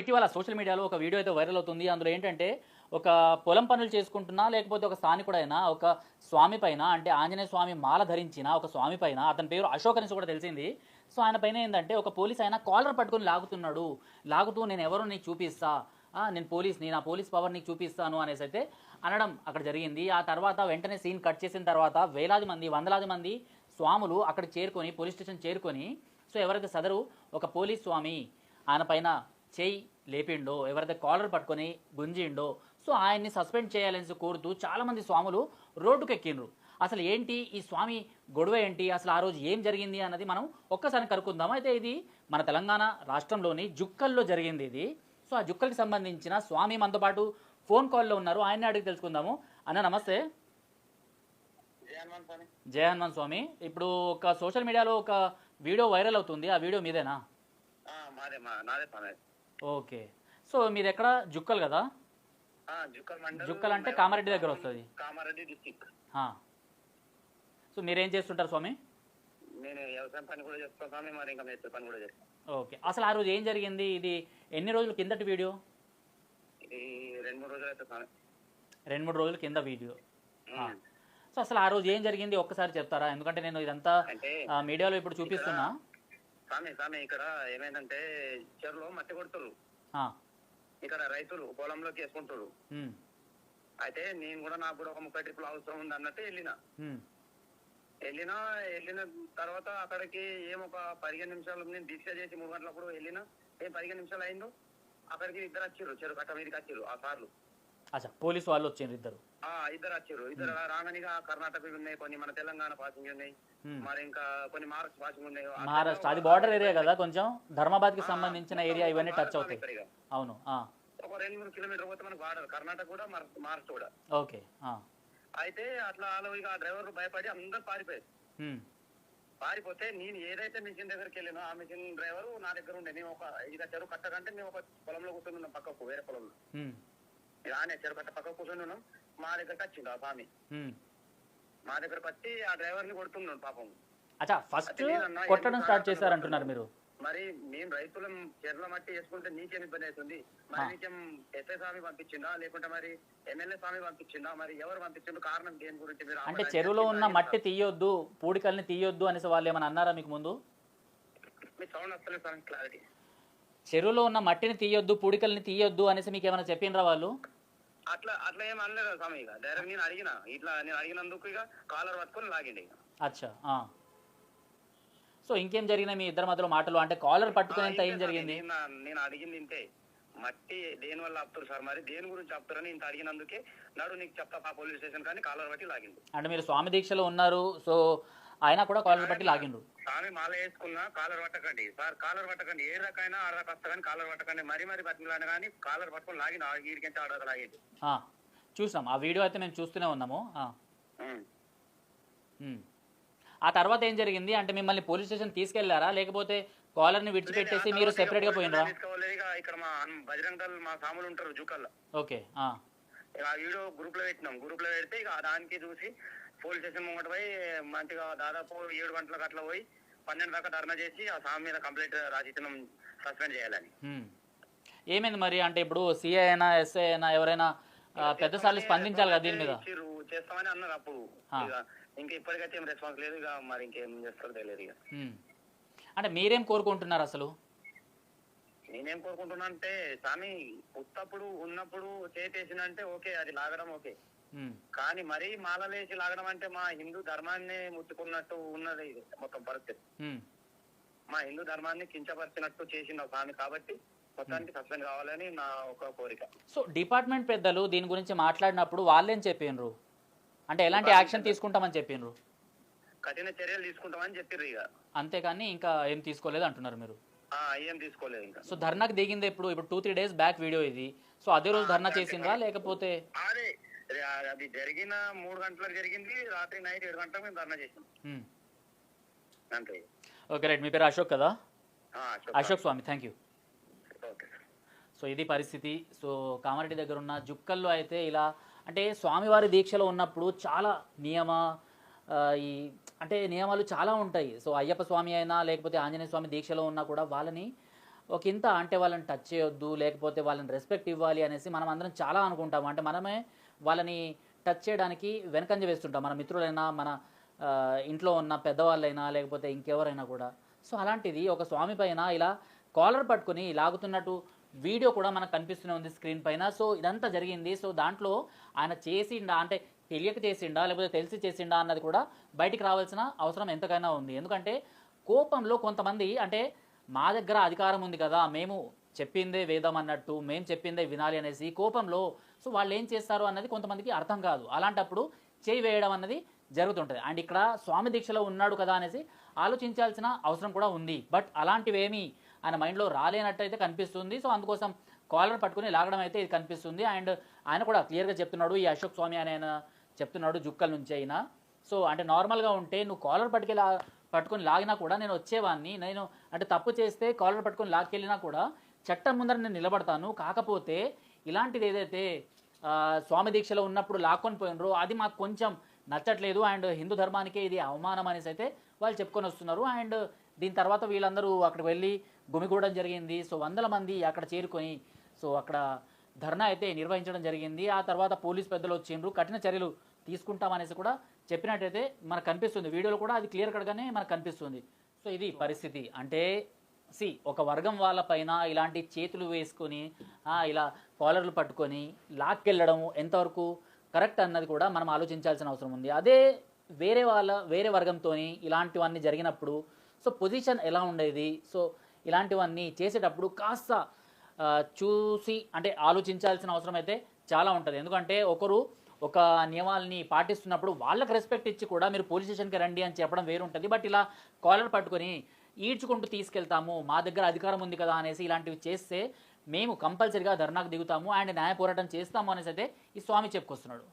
ఇటీవల సోషల్ మీడియాలో ఒక వీడియో అయితే వైరల్ అవుతుంది. అందులో ఏంటంటే ఒక పొలం పనులు చేసుకుంటున్నా లేకపోతే ఒక స్థానికుడైనా ఒక స్వామి పైన అంటే ఆంజనేయ స్వామి మాల ధరించిన ఒక స్వామి పైన అతని పేరు అశోక్ అనేసి కూడా తెలిసింది. సో ఆయన పైన ఏంటంటే ఒక పోలీస్ ఆయన కాలర్ పట్టుకొని లాగుతున్నాడు. లాగుతూ నేను ఎవరు నీకు చూపిస్తా? నేను పోలీస్ నేను ఆ పోలీస్ పవర్ నీకు చూపిస్తాను అనేసి అయితే అనడం అక్కడ జరిగింది. ఆ తర్వాత వెంటనే సీన్ కట్ చేసిన తర్వాత వేలాది మంది వందలాది మంది స్వాములు అక్కడ చేరుకొని పోలీస్ స్టేషన్ చేరుకొని సో ఎవరైతే సదరు? ఒక పోలీస్ స్వామి ఆయన పైన చేయి లేపిండో ఎవరైతే కాలర్ పట్టుకొని గుంజిండో సో ఆయన్ని సస్పెండ్ చేయాలని కోరుతూ చాలామంది స్వాములు రోడ్డుకు ఎక్కిండ్రు అసలు ఏంటి ఈ స్వామి గొడవ ఏంటి? అసలు ఆ రోజు ఏం జరిగింది అన్నది మనం ఒక్కసారి కనుక్కుందాం. అయితే ఇది మన తెలంగాణ రాష్ట్రంలోని జుక్కల్లో జరిగింది ఇది. సో ఆ జుక్కల్కి సంబంధించిన స్వామి మనతో పాటు ఫోన్ కాల్లో ఉన్నారు. ఆయన్ని అడిగి తెలుసుకుందాము. అన్న నమస్తే. జయ హనుమాన్ స్వామి. ఇప్పుడు ఒక సోషల్ మీడియాలో ఒక వీడియో వైరల్ అవుతుంది. ఆ వీడియో మీదేనా? ఓకే. సో మీది ఎక్కడ జుక్కల్ కదా? జుక్కల్ అంటే కామారెడ్డి దగ్గర వస్తుంది. కామారెడ్డి డిస్టిక్. సో మీరేం చేస్తుంటారు స్వామి? నేను వ్యవసాయం పని కూడా చేస్తాను స్వామి మరి ఇంకా మేస్త్రి పని కూడా చేస్తాను ఓకే. అసలు ఆ రోజు ఏం జరిగింది? ఇది ఎన్ని రోజుల కిందటి వీడియో? రెండు మూడు రోజులు అయితే రెండు మూడు రోజుల కింద వీడియో. సో అసలు ఆ రోజు ఏం జరిగింది? ఒక్కసారి చెప్తారా? ఎందుకంటే నేను ఇదంతా మీడియాలో ఇప్పుడు చూపిస్తున్నా. స్వామి స్వామి ఇక్కడ ఏమైందంటే చెరువులో మట్టి కొడుతురు ఇక్కడ రైతులు పొలంలోకి వేసుకుంటారు అయితే నేను కూడా నాకు కూడా ఒక ముప్పై ట్రిప్పులు అవసరం ఉంది అన్నట్టు వెళ్ళిన. వెళ్ళిన వెళ్ళిన తర్వాత అక్కడికి ఏం ఒక పదిహేను నిమిషాలు నేను దీక్ష చేసి మూడు గంటలప్పుడు వెళ్ళిన. ఏం పదిహేను నిమిషాలు అయిందో అక్కడికి ఇద్దరు వచ్చారు చెరువు కట్ట మీదకి వచ్చారు ఆ సార్లు. పోలీసు వాళ్ళు వచ్చిండ్రు ఇద్దరు. ఇద్దరు వచ్చారు. ఇద్దరు రాగానిగా కర్ణాటక ఉన్నాయి కొన్ని మన తెలంగాణ పాసింగ్ ఉన్నాయి. మరి ఇంకా కొన్ని మహారాష్ట్ర పాసింగ్ ఉన్నాయి. మహారాష్ట్ర అది బార్డర్ ఏరియా కదా కొంచెం? ధర్మాబాద్కి ఆ, సంబంధించిన ఏరియా ఇవన్నీ టచ్ అవుతాయి. అవును ఒక రెండు మూడు కిలోమీటర్ పోతే మనకు బార్డర్ కర్ణాటక కూడా మహారాష్ట్ర కూడా. ఓకే అయితే అట్లా ఇక ఆ డ్రైవర్ భయపడి అందరు పారిపోయారు. పారిపోతే నేను ఏదైతే మిషన్ దగ్గరికి వెళ్ళినో ఆ మిషన్ డ్రైవర్ నా దగ్గర ఉండే నేను ఒక ఇక చెరువు కట్టకంటే మేము ఒక పొలంలో కూర్చొని ఉన్నాం పక్కకు వేరే పొలంలో. ఆనే చెరువు కట్ట పక్కకు కూర్చొని ఉన్నాం. మా దగ్గరకు వచ్చిండు ఆ స్వామి. మా దగ్గరకు వచ్చి ఆ డ్రైవర్ని కొడుతున్నాడు పాపం. అచ్చా ఫస్ట్ కొట్టడం స్టార్ట్ చేశారంటున్నారు మీరు? మరి మేము రైతులం చెర్ల మట్టి వేసుకుంటే నీకేం ఇబ్బంది అవుతుంది? మరి. నీకేం ఎస్ఐ స్వామి పంపించిందా? లేకుంటే మరి ఎమ్మెల్యే స్వామి పంపించిందా? మరి ఎవరు పంపించిండు కారణం దేని గురించి మీరు అంటే చెరువులో ఉన్న మట్టి తీయొద్దు పూడికల్ని తీయొద్దు అనేసి వాళ్ళు ఏమైనా అన్నారా మీకు ముందు? మీ సౌండ్ వస్తలేదు స్వామి క్లారిటీ చెరువులో ఉన్న మట్టిని తీయొద్దు పూడికల్ని తీయొద్దు అనేసి మీకు ఏమైనా చెప్పినరా వాళ్ళు? అట్లా అట్లా ఏం అనలేదు స్వామి ఇక. డైరెక్ట్ నేను అడిగిన. ఇట్లా నేను అడిగినందుకు ఇక కాలర్ పట్టుకొని లాగిండి ఇక. అచ్చా. సో ఇంకేం జరిగినాయి మీ ఇద్దరి మధ్యలో మాటలు? అంటే కాలర్ పట్టుకునేంత ఏం జరిగింది? నేను నేను అడిగింది ఇంతే. మట్టి దేని వల్ల ఆపుతారు సార్ మరి? దేని గురించి ఆపుతారని ఇంత అడిగినందుకే నడు నీకు చెప్తా పోలీస్ స్టేషన్ కానీ కాలర్ బట్టి లాగిండు. అంటే మీరు స్వామి దీక్షలో ఉన్నారు. సో ఆయన కూడా కాలర్ పట్టి లాగిండు. స్వామి మాల వేసుకున్నా కాలర్ పట్టకండి. సార్ కాలర్ పట్టకండి. ఏ రకైనా ఆడ రక వస్తా కానీ కాలర్ పట్టకండి. మరీ మరీ బతిమలాని కానీ కాలర్ పట్టుకొని లాగిన వీడికింటే ఆడ లాగేది చూసాం. ఆ వీడియో అయితే మేము చూస్తూనే ఉన్నాము. ఆ, తర్వాత ఏం జరిగింది? అంటే మిమ్మల్ని పోలీస్ స్టేషన్ తీసుకెళ్ళారా? లేకపోతే కాలర్ని విడిచిపెట్టేసి మీరు పోయినరా తీసుకోవాలి ఇక ఇక్కడ మా బజరంగ దళ్ మా సాములు ఉంటారు జూకల్లో. ఓకే ఆ. వీడియో గ్రూప్లో పెట్టినాం. గ్రూప్లో పెడితే ఇక దానికి చూసి పోలీస్ స్టేషన్ ముంగట పోయి మంచిగా దాదాపు ఏడు గంటలకు అట్లా పోయి పన్నెండు దాకా ధర్నా చేసి ఆ సామి మీద కంప్లైంట్ రాసిచ్చినాం సస్పెండ్ చేయాలని. ఏమైంది మరి అంటే ఇప్పుడు సిఐ అయినా ఎస్ఐ అయినా ఎవరైనా పెద్ద సార్లు స్పందించాలి కదా దీని మీద చేస్తామని అన్నారు అప్పుడు. ఇక ఇప్పటికైతే ఏం రెస్పాన్స్ లేదు ఇక మరి ఇంకేం చేస్తారో తెలియదు ఇక. అంటే మీరేం కోరుకుంటున్నారు అసలు నేనేం కోరుకుంటున్నా అంటే స్వామి ఉత్తప్పుడు ఉన్నప్పుడు చేతేసినంటే ఓకే అది లాగడం ఓకే. కానీ మరీ మాలలేసి లాగడం అంటే మా హిందూ ధర్మాన్ని ముట్టుకున్నట్టు ఉన్నది ఇది మొత్తం పరిస్థితి. మా హిందూ ధర్మాన్ని కించపరిచినట్టు చేసిన స్వామి కాబట్టి మొత్తానికి సస్పెండ్ కావాలని నా ఒక కోరిక. సో డిపార్ట్మెంట్ పెద్దలు దీని గురించి మాట్లాడినప్పుడు వాళ్ళేం చెప్పిండ్రు అంటే ఎలాంటి యాక్షన్ తీసుకుంటామని చెప్పిండ్రు కఠిన చర్యలు తీసుకుంటామని చెప్పిర్రు ఇక అంతేకాని ఇంకా ఏం తీసుకోలేదు అంటున్నారు మీరు? ఆ, ఏం తీసుకోలేదు ఇంకా. సో ధర్నాకి దిగింది ఇప్పుడు ఇప్పుడు two three days back video ఇది. సో అదే రోజు ధర్నా చేసిండ్రా లేకపోతే? అదే జరిగిన మూడు గంటలకు జరిగింది రాత్రి నైట్ ఏడు గంటలకు మేము ధర్నా చేసాం. అంతే. Okay right. మీ పేరు అశోక్ కదా. Ashok Swami thank you so ఇది పరిస్థితి. సో కామారెడ్డి దగ్గర ఉన్న జుక్కల్లో అయితే ఇలా అంటే స్వామివారి దీక్షలో ఉన్నప్పుడు చాలా నియమ ఈ అంటే నియమాలు చాలా ఉంటాయి. సో అయ్యప్ప స్వామి అయినా లేకపోతే ఆంజనేయ స్వామి దీక్షలో ఉన్నా కూడా వాళ్ళని ఒక ఇంత అంటే వాళ్ళని టచ్ చేయొద్దు లేకపోతే వాళ్ళని రెస్పెక్ట్ ఇవ్వాలి అనేసి మనం అందరం చాలా అనుకుంటాం అంటే మనమే వాళ్ళని టచ్ చేయడానికి వెనకంజ వేస్తుంటాం. మన మిత్రులైనా మన ఇంట్లో ఉన్న పెద్దవాళ్ళైనా లేకపోతే ఇంకెవరైనా కూడా. సో అలాంటిది ఒక స్వామి పైన ఇలా కాలర్ పట్టుకొని లాగుతున్నట్టు వీడియో కూడా మనకు కనిపిస్తూనే ఉంది స్క్రీన్ పైన. సో ఇదంతా జరిగింది. సో దాంట్లో ఆయన చేసిండా అంటే తెలియక చేసిండా లేకపోతే తెలిసి చేసిండా అన్నది కూడా బయటికి రావాల్సిన అవసరం ఎంతకైనా ఉంది. ఎందుకంటే కోపంలో కొంతమంది అంటే మా దగ్గర అధికారం ఉంది కదా మేము చెప్పిందే వేదం అన్నట్టు మేము చెప్పిందే వినాలి అనేసి కోపంలో సో వాళ్ళు ఏం చేస్తారు అన్నది కొంతమందికి అర్థం కాదు. అలాంటప్పుడు చేయి వేయడం అన్నది జరుగుతుంటుంది. అండ్ ఇక్కడ స్వామి దీక్షలో ఉన్నాడు కదా అనేసి ఆలోచించాల్సిన అవసరం కూడా ఉంది. బట్ అలాంటివేమీ ఆయన మైండ్లో రాలేనట్టు అయితే కనిపిస్తుంది. సో అందుకోసం కాలర్ పట్టుకుని లాగడం అయితే ఇది కనిపిస్తుంది. అండ్ ఆయన కూడా క్లియర్గా చెప్తున్నాడు ఈ అశోక్ స్వామి అని ఆయన చెప్తున్నాడు జుక్కల నుంచి అయినా. సో అంటే నార్మల్గా ఉంటే నువ్వు కాలర్ పట్టుకెళ్ళి పట్టుకొని లాగినా కూడా నేను వచ్చేవాడిని నేను అంటే తప్పు చేస్తే కాలర్ పట్టుకొని లాక్కెళ్ళినా కూడా చట్టం ముందర నేను నిలబడతాను. కాకపోతే ఇలాంటిది ఏదైతే స్వామి దీక్షలో ఉన్నప్పుడు లాక్కొని పోయినరో అది మాకు కొంచెం నచ్చట్లేదు. అండ్ హిందూ ధర్మానికే ఇది అవమానం అనేసి అయితే వాళ్ళు చెప్పుకొని వస్తున్నారు. అండ్ దీని తర్వాత వీళ్ళందరూ అక్కడికి వెళ్ళి గుమిగూడడం జరిగింది. సో వందల మంది అక్కడ చేరుకొని సో అక్కడ ధర్నా అయితే నిర్వహించడం జరిగింది. ఆ తర్వాత పోలీస్ పెద్దలు వచ్చిండ్రు. కఠిన చర్యలు తీసుకుంటామనేసి కూడా చెప్పినట్టయితే మనకు కనిపిస్తుంది. వీడియోలో కూడా అది క్లియర్ కట్గానే మనకు కనిపిస్తుంది. సో ఇది పరిస్థితి. అంటే సి ఒక వర్గం వాళ్ళపైన ఇలాంటి చేతులు వేసుకొని ఇలా కాలర్లు పట్టుకొని లాక్కెళ్ళడం ఎంతవరకు కరెక్ట్ అన్నది కూడా మనం ఆలోచించాల్సిన అవసరం ఉంది. అదే వేరే వాళ్ళ వేరే వర్గంతో ఇలాంటివన్నీ జరిగినప్పుడు సో పొజిషన్ ఎలా ఉండేది? సో ఇలాంటివన్నీ చేసేటప్పుడు కాస్త చూసి అంటే ఆలోచించాల్సిన అవసరం అయితే చాలా ఉంటుంది. ఎందుకంటే ఒకరు ఒక నియమాలని పాటిస్తున్నప్పుడు వాళ్ళకి రెస్పెక్ట్ ఇచ్చి కూడా మీరు పోలీస్ స్టేషన్కి రండి అని చెప్పడం వేరు ఉంటుంది బట్ ఇలా కాలర్ పట్టుకొని ఈడ్చుకుంటూ తీసుకెళ్తాము మా దగ్గర అధికారం ఉంది కదా అనేసి ఇలాంటివి చేస్తే మేము కంపల్సరిగా ధర్నాకు దిగుతాము అండ్ న్యాయ పోరాటం చేస్తాము అనేసి అయితే ఈ స్వామి చెప్పుకొస్తున్నాడు.